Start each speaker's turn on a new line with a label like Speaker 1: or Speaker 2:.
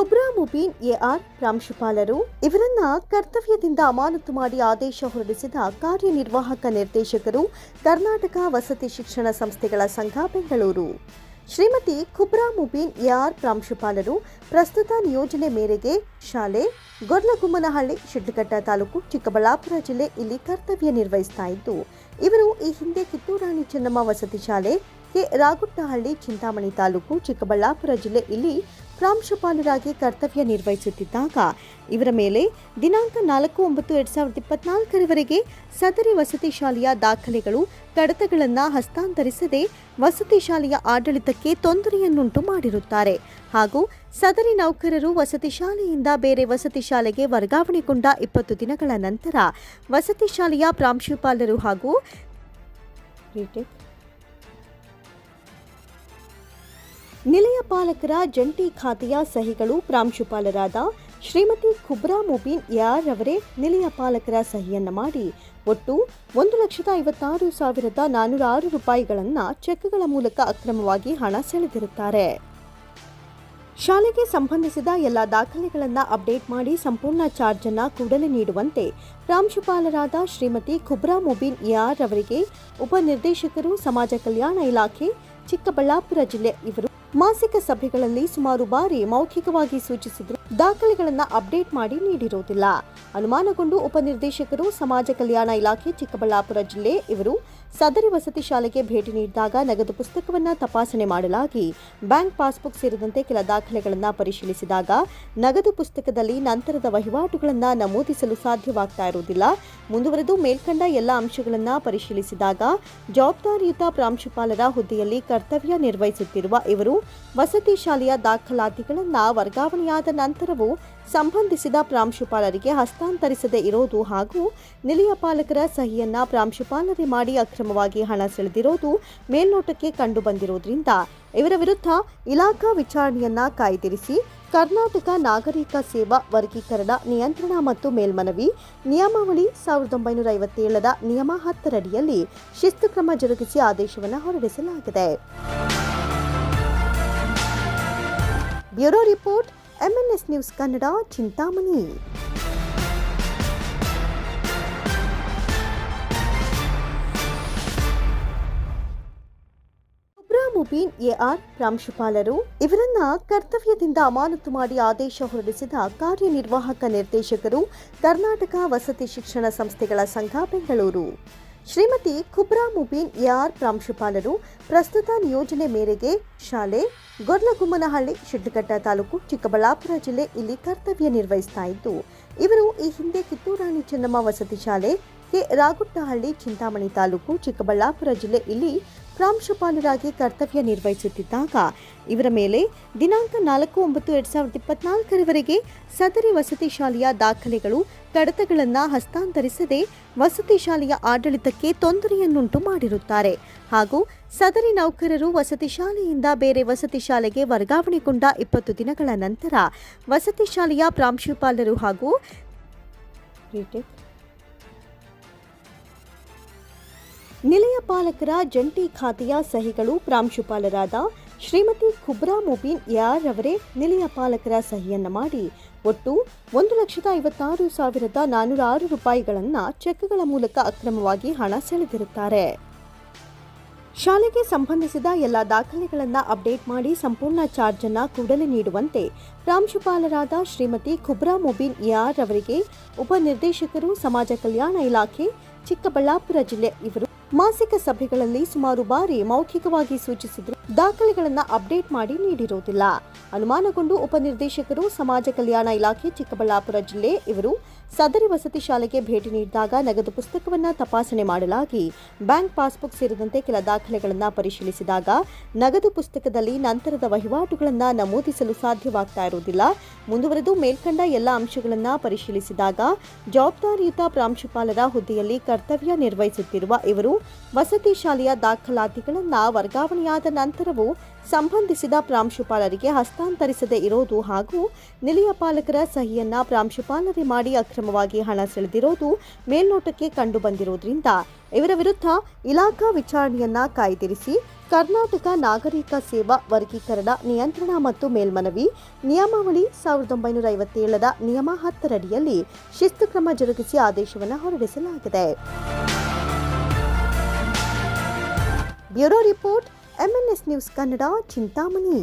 Speaker 1: Mubeen AR ಪ್ರಾಂಶುಪಾಲರು ಇವರನ್ನ ಕರ್ತವ್ಯದಿಂದ ಅಮಾನತು ಮಾಡಿ ಆದೇಶ ಹೊರಡಿಸಿದ ಕಾರ್ಯನಿರ್ವಾಹಕ ನಿರ್ದೇಶಕರು ಕರ್ನಾಟಕ ವಸತಿ ಶಿಕ್ಷಣ ಸಂಸ್ಥೆಗಳ ಸಂಘ, ಬೆಂಗಳೂರು. ಶ್ರೀಮತಿ ಖುಬ್ರಾ ಮುಬೀನ್ ಎಆರ್ ಪ್ರಾಂಶುಪಾಲರು ಪ್ರಸ್ತುತ ನಿಯೋಜನೆ ಮೇರೆಗೆ ಶಾಲೆ, ಗೊರ್ಲಗುಮ್ಮನಹಳ್ಳಿ, ಶಿಡ್ಲಘಟ್ಟ ತಾಲೂಕು, ಚಿಕ್ಕಬಳ್ಳಾಪುರ ಜಿಲ್ಲೆ ಇಲ್ಲಿ ಕರ್ತವ್ಯ ನಿರ್ವಹಿಸ್ತಾ ಇದ್ದು, ಇವರು ಈ ಹಿಂದೆ ಕಿತ್ತೂರಾಣಿ ಚೆನ್ನಮ್ಮ ವಸತಿ ಶಾಲೆ, ಕೆ ರಾಗುಟ್ಟಹಳ್ಳಿ, ಚಿಂತಾಮಣಿ ತಾಲೂಕು, ಚಿಕ್ಕಬಳ್ಳಾಪುರ ಜಿಲ್ಲೆ ಇಲ್ಲಿ ಪ್ರಾಂಶುಪಾಲರಾಗಿ ಕರ್ತವ್ಯ ನಿರ್ವಹಿಸುತ್ತಿದ್ದಾಗ ಇವರ ಮೇಲೆ ದಿನಾಂಕ ನಾಲ್ಕು ಒಂಬತ್ತು ಎರಡ್ ಸಾವಿರದ ಇಪ್ಪತ್ನಾಲ್ಕರವರೆಗೆ ಸದರಿ ವಸತಿ ಶಾಲೆಯ ದಾಖಲೆಗಳು ಕಡತಗಳನ್ನು ಹಸ್ತಾಂತರಿಸದೆ ವಸತಿ ಶಾಲೆಯ ಆಡಳಿತಕ್ಕೆ ತೊಂದರೆಯನ್ನುಂಟು ಮಾಡಿರುತ್ತಾರೆ. ಹಾಗೂ ಸದರಿ ನೌಕರರು ವಸತಿ ಶಾಲೆಯಿಂದ ಬೇರೆ ವಸತಿ ಶಾಲೆಗೆ ವರ್ಗಾವಣೆಗೊಂಡ ಇಪ್ಪತ್ತು ದಿನಗಳ ನಂತರ ವಸತಿ ಶಾಲೆಯ ಪ್ರಾಂಶುಪಾಲರು ಹಾಗೂ ನಿಲಯ ಪಾಲಕರ ಜಂಟಿ ಖಾತೆಯ ಸಹಿಗಳು ಪ್ರಾಂಶುಪಾಲರಾದ ಶ್ರೀಮತಿ ಖುಬ್ರಾ ಮುಬೀನ್ ಯಾರ್ ಅವರೇ ನಿಲಯ ಪಾಲಕರ ಸಹಿಯನ್ನು ಮಾಡಿ. ಒಟ್ಟು ಒಂದು ಲಕ್ಷದ ಐವತ್ತಾರು ಸಾವಿರದ ನಾನ್ನೂರ ಆರು ರೂಪಾಯಿಗಳನ್ನು ಚೆಕ್ಗಳ ಮೂಲಕ ಅಕ್ರಮವಾಗಿ ಹಣ ಸೆಳೆದಿರುತ್ತಾರೆ. ಶಾಲೆಗೆ ಸಂಬಂಧಿಸಿದ ಎಲ್ಲ ದಾಖಲೆಗಳನ್ನು ಅಪ್ಡೇಟ್ ಮಾಡಿ ಸಂಪೂರ್ಣ ಚಾರ್ಜ್ ಅನ್ನ ಕೂಡಲೇ ನೀಡುವಂತೆ ಪ್ರಾಂಶುಪಾಲರಾದ ಶ್ರೀಮತಿ ಖುಬ್ರಾ ಮುಬೀನ್ ಯಾರ್ ಅವರಿಗೆ ಉಪನಿರ್ದೇಶಕರು ಸಮಾಜ ಕಲ್ಯಾಣ ಇಲಾಖೆ ಚಿಕ್ಕಬಳ್ಳಾಪುರ ಜಿಲ್ಲೆ ಇವರು ಮಾಸಿಕ ಸಭೆಗಳಲ್ಲಿ ಸುಮಾರು ಬಾರಿ ಮೌಖಿಕವಾಗಿ ಸೂಚಿಸಿದ್ರು. ದಾಖಲೆಗಳನ್ನು ಅಪ್ಡೇಟ್ ಮಾಡಿ ನೀಡಿರುವುದಿಲ್ಲ ಅನುಮಾನಗೊಂಡು ಉಪನಿರ್ದೇಶಕರು ಸಮಾಜ ಕಲ್ಯಾಣ ಇಲಾಖೆ ಚಿಕ್ಕಬಳ್ಳಾಪುರ ಜಿಲ್ಲೆ ಇವರು ಸದರಿ ವಸತಿ ಶಾಲೆಗೆ ಭೇಟಿ ನೀಡಿದಾಗ ನಗದು ಪುಸ್ತಕವನ್ನು ತಪಾಸಣೆ ಮಾಡಲಾಗಿ ಬ್ಯಾಂಕ್ ಪಾಸ್ಬುಕ್ ಸೇರಿದಂತೆ ಕೆಲ ದಾಖಲೆಗಳನ್ನು ಪರಿಶೀಲಿಸಿದಾಗ ನಗದು ಪುಸ್ತಕದಲ್ಲಿ ನಂತರದ ವಹಿವಾಟುಗಳನ್ನು ನಮೂದಿಸಲು ಸಾಧ್ಯವಾಗ್ತಾ ಇರುವುದಿಲ್ಲ. ಮುಂದುವರೆದು ಮೇಲ್ಕಂಡ ಎಲ್ಲ ಅಂಶಗಳನ್ನು ಪರಿಶೀಲಿಸಿದಾಗ ಜವಾಬ್ದಾರಿಯುತ ಪ್ರಾಂಶುಪಾಲರ ಹುದ್ದೆಯಲ್ಲಿ ಕರ್ತವ್ಯ ನಿರ್ವಹಿಸುತ್ತಿರುವ ಇವರು ವಸತಿ ಶಾಲೆಯ ದಾಖಲಾತಿಗಳನ್ನು ವರ್ಗಾವಣೆಯಾದ ನಂತರವೂ ಸಂಬಂಧಿಸಿದ ಪ್ರಾಂಶುಪಾಲರಿಗೆ ಹಸ್ತಾಂತರಿಸದೇ ಇರೋದು ಹಾಗೂ ನಿಲಯ ಪಾಲಕರ ಸಹಿಯನ್ನ ಪ್ರಾಂಶುಪಾಲರೇ ಮಾಡಿ ಅಕ್ರಮವಾಗಿ ಹಣ ಸೆಳೆದಿರೋದು ಮೇಲ್ನೋಟಕ್ಕೆ ಕಂಡು ಬಂದಿರೋದ್ರಿಂದ ಇವರ ವಿರುದ್ಧ ಇಲಾಖಾ ವಿಚಾರಣೆಯನ್ನ ಕಾಯ್ದಿರಿಸಿ ಕರ್ನಾಟಕ ನಾಗರಿಕ ಸೇವಾ ವರ್ಗೀಕರಣ ನಿಯಂತ್ರಣ ಮತ್ತು ಮೇಲ್ಮನವಿ ನಿಯಮಾವಳಿ ಸಾವಿರದ ಒಂಬೈನೂರ ಐವತ್ತೇಳರ ನಿಯಮ ಹತ್ತರಡಿಯಲ್ಲಿ ಶಿಸ್ತು ಕ್ರಮ ಜರುಗಿಸಿ ಆದೇಶವನ್ನು ಹೊರಡಿಸಲಾಗಿದೆ. Bureau report MNS news Kannada, Chintamani. Mubeen AR ಪ್ರಾಂಶುಪಾಲರು. ಇವರನ್ನ ಕರ್ತವ್ಯದಿಂದ ಅಮಾನತು ಮಾಡಿ ಆದೇಶ ಹೊರಡಿಸಿದ ಕಾರ್ಯನಿರ್ವಾಹಕ ನಿರ್ದೇಶಕರು ಕರ್ನಾಟಕ ವಸತಿ ಶಿಕ್ಷಣ ಸಂಸ್ಥೆಗಳ ಸಂಘ, ಬೆಂಗಳೂರು. ಶ್ರೀಮತಿ ಖುಬ್ರಾ ಮುಬೀನ್ ಎಆರ್ ಪ್ರಾಂಶುಪಾಲರು ಪ್ರಸ್ತುತ ನಿಯೋಜನೆ ಮೇರೆಗೆ ಶಾಲೆ, ಗೊರ್ಲಗುಮ್ಮನಹಳ್ಳಿ ಶಿಡ್ಡಘಟ್ಟ ತಾಲೂಕು, ಚಿಕ್ಕಬಳ್ಳಾಪುರ ಜಿಲ್ಲೆ ಇಲ್ಲಿ ಕರ್ತವ್ಯ ನಿರ್ವಹಿಸ್ತಾ ಇದ್ದು, ಇವರು ಈ ಹಿಂದೆ ಕಿತ್ತೂರಾಣಿ ಚೆನ್ನಮ್ಮ ವಸತಿ ಶಾಲೆ ಕೆ ರಾಗುಟ್ಟಹಳ್ಳಿ ಚಿಂತಾಮಣಿ ತಾಲೂಕು, ಚಿಕ್ಕಬಳ್ಳಾಪುರ ಜಿಲ್ಲೆ ಇಲ್ಲಿ ಪ್ರಾಂಶುಪಾಲರಾಗಿ ಕರ್ತವ್ಯ ನಿರ್ವಹಿಸುತ್ತಿದ್ದಾಗ ಇವರ ಮೇಲೆ ದಿನಾಂಕ ನಾಲ್ಕು ಒಂಬತ್ತು ಎರಡ್ ಸಾವಿರದ ಇಪ್ಪತ್ನಾಲ್ಕರವರೆಗೆ ಸದರಿ ವಸತಿ ಶಾಲೆಯ ದಾಖಲೆಗಳು, ಕಡತಗಳನ್ನು ಹಸ್ತಾಂತರಿಸದೆ ವಸತಿ ಶಾಲೆಯ ಆಡಳಿತಕ್ಕೆ ತೊಂದರೆಯನ್ನುಂಟು ಮಾಡಿರುತ್ತಾರೆ. ಹಾಗೂ ಸದರಿ ನೌಕರರು ವಸತಿ ಶಾಲೆಯಿಂದ ಬೇರೆ ವಸತಿ ಶಾಲೆಗೆ ವರ್ಗಾವಣೆಗೊಂಡ ಇಪ್ಪತ್ತು ದಿನಗಳ ನಂತರ ವಸತಿ ಶಾಲೆಯ ಪ್ರಾಂಶುಪಾಲರು ಹಾಗೂ ನಿಲಯ ಪಾಲಕರ ಜಂಟಿ ಖಾತೆಯ ಸಹಿಗಳು ಪ್ರಾಂಶುಪಾಲರಾದ ಶ್ರೀಮತಿ ಖುಬ್ರಾ ಮುಬೀನ್ ಯಾರ್ ಅವರೇ ನಿಲಯ ಪಾಲಕರ ಸಹಿಯನ್ನು ಮಾಡಿ ಒಟ್ಟು ಒಂದು ಲಕ್ಷದ ಐವತ್ತಾರು ಸಾವಿರದ ನಾನ್ನೂರ ಆರು ರೂಪಾಯಿಗಳನ್ನು ಚೆಕ್ಗಳ ಮೂಲಕ ಅಕ್ರಮವಾಗಿ ಹಣ ಸೆಳೆದಿರುತ್ತಾರೆ. ಶಾಲೆಗೆ ಸಂಬಂಧಿಸಿದ ಎಲ್ಲ ದಾಖಲೆಗಳನ್ನು ಅಪ್ಡೇಟ್ ಮಾಡಿ ಸಂಪೂರ್ಣ ಚಾರ್ಜ್ ಅನ್ನ ಕೂಡಲೇ ನೀಡುವಂತೆ ಪ್ರಾಂಶುಪಾಲರಾದ ಶ್ರೀಮತಿ ಖುಬ್ರಾ ಮುಬೀನ್ ಯಾರ್ ಅವರಿಗೆ ಉಪನಿರ್ದೇಶಕರು ಸಮಾಜ ಕಲ್ಯಾಣ ಇಲಾಖೆ ಚಿಕ್ಕಬಳ್ಳಾಪುರ ಜಿಲ್ಲೆ ಇವರು ಮಾಸಿಕ ಸಭೆಗಳಲ್ಲಿ ಸುಮಾರು ಬಾರಿ ಮೌಖಿಕವಾಗಿ ಸೂಚಿಸಿದ್ರು. ದಾಖಲೆಗಳನ್ನು ಅಪ್ಡೇಟ್ ಮಾಡಿ ನೀಡಿರುವುದಿಲ್ಲ ಅನುಮಾನಗೊಂಡು ಉಪನಿರ್ದೇಶಕರು ಸಮಾಜ ಕಲ್ಯಾಣ ಇಲಾಖೆ ಚಿಕ್ಕಬಳ್ಳಾಪುರ ಜಿಲ್ಲೆ ಇವರು ಸದರಿ ವಸತಿ ಶಾಲೆಗೆ ಭೇಟಿ ನೀಡಿದಾಗ ನಗದು ಪುಸ್ತಕವನ್ನು ತಪಾಸಣೆ ಮಾಡಲಾಗಿ ಬ್ಯಾಂಕ್ ಪಾಸ್ಬುಕ್ ಸೇರಿದಂತೆ ಕೆಲ ದಾಖಲೆಗಳನ್ನು ಪರಿಶೀಲಿಸಿದಾಗ ನಗದು ಪುಸ್ತಕದಲ್ಲಿ ನಂತರದ ವಹಿವಾಟುಗಳನ್ನು ನಮೂದಿಸಲು ಸಾಧ್ಯವಾಗ್ತಾ ಇರುವುದಿಲ್ಲ. ಮುಂದುವರೆದು ಮೇಲ್ಕಂಡ ಎಲ್ಲ ಅಂಶಗಳನ್ನು ಪರಿಶೀಲಿಸಿದಾಗ ಜವಾಬ್ದಾರಿಯುತ ಪ್ರಾಂಶುಪಾಲರ ಹುದ್ದೆಯಲ್ಲಿ ಕರ್ತವ್ಯ ನಿರ್ವಹಿಸುತ್ತಿರುವ ಇವರು ವಸತಿ ಶಾಲೆಯ ದಾಖಲಾತಿಗಳನ್ನು ವರ್ಗಾವಣೆಯಾದ ನಂತರವೂ ಸಂಬಂಧಿಸಿದ ಪ್ರಾಂಶುಪಾಲರಿಗೆ ಹಸ್ತಾಂತರಿಸದೇ ಇರೋದು ಹಾಗೂ ನಿಲಯ ಪಾಲಕರ ಸಹಿಯನ್ನ ಪ್ರಾಂಶುಪಾಲರೇ ಮಾಡಿ ಅಕ್ರಮವಾಗಿ ಹಣ ಸೆಳೆದಿರೋದು ಮೇಲ್ನೋಟಕ್ಕೆ ಕಂಡುಬಂದಿರುವುದರಿಂದ ಇವರ ವಿರುದ್ಧ ಇಲಾಖಾ ವಿಚಾರಣೆಯನ್ನ ಕಾಯ್ದಿರಿಸಿ ಕರ್ನಾಟಕ ನಾಗರಿಕ ಸೇವಾ ವರ್ಗೀಕರಣ ನಿಯಂತ್ರಣ ಮತ್ತು ಮೇಲ್ಮನವಿ ನಿಯಮಾವಳಿ ಸಾವಿರದ ಒಂಬೈನೂರ ಐವತ್ತೇಳರ ನಿಯಮ ಹತ್ತರಡಿಯಲ್ಲಿ ಶಿಸ್ತು ಕ್ರಮ ಜರುಗಿಸಿ ಆದೇಶವನ್ನು ಹೊರಡಿಸಲಾಗಿದೆ. Bureau report MNS news Kannada Chintamani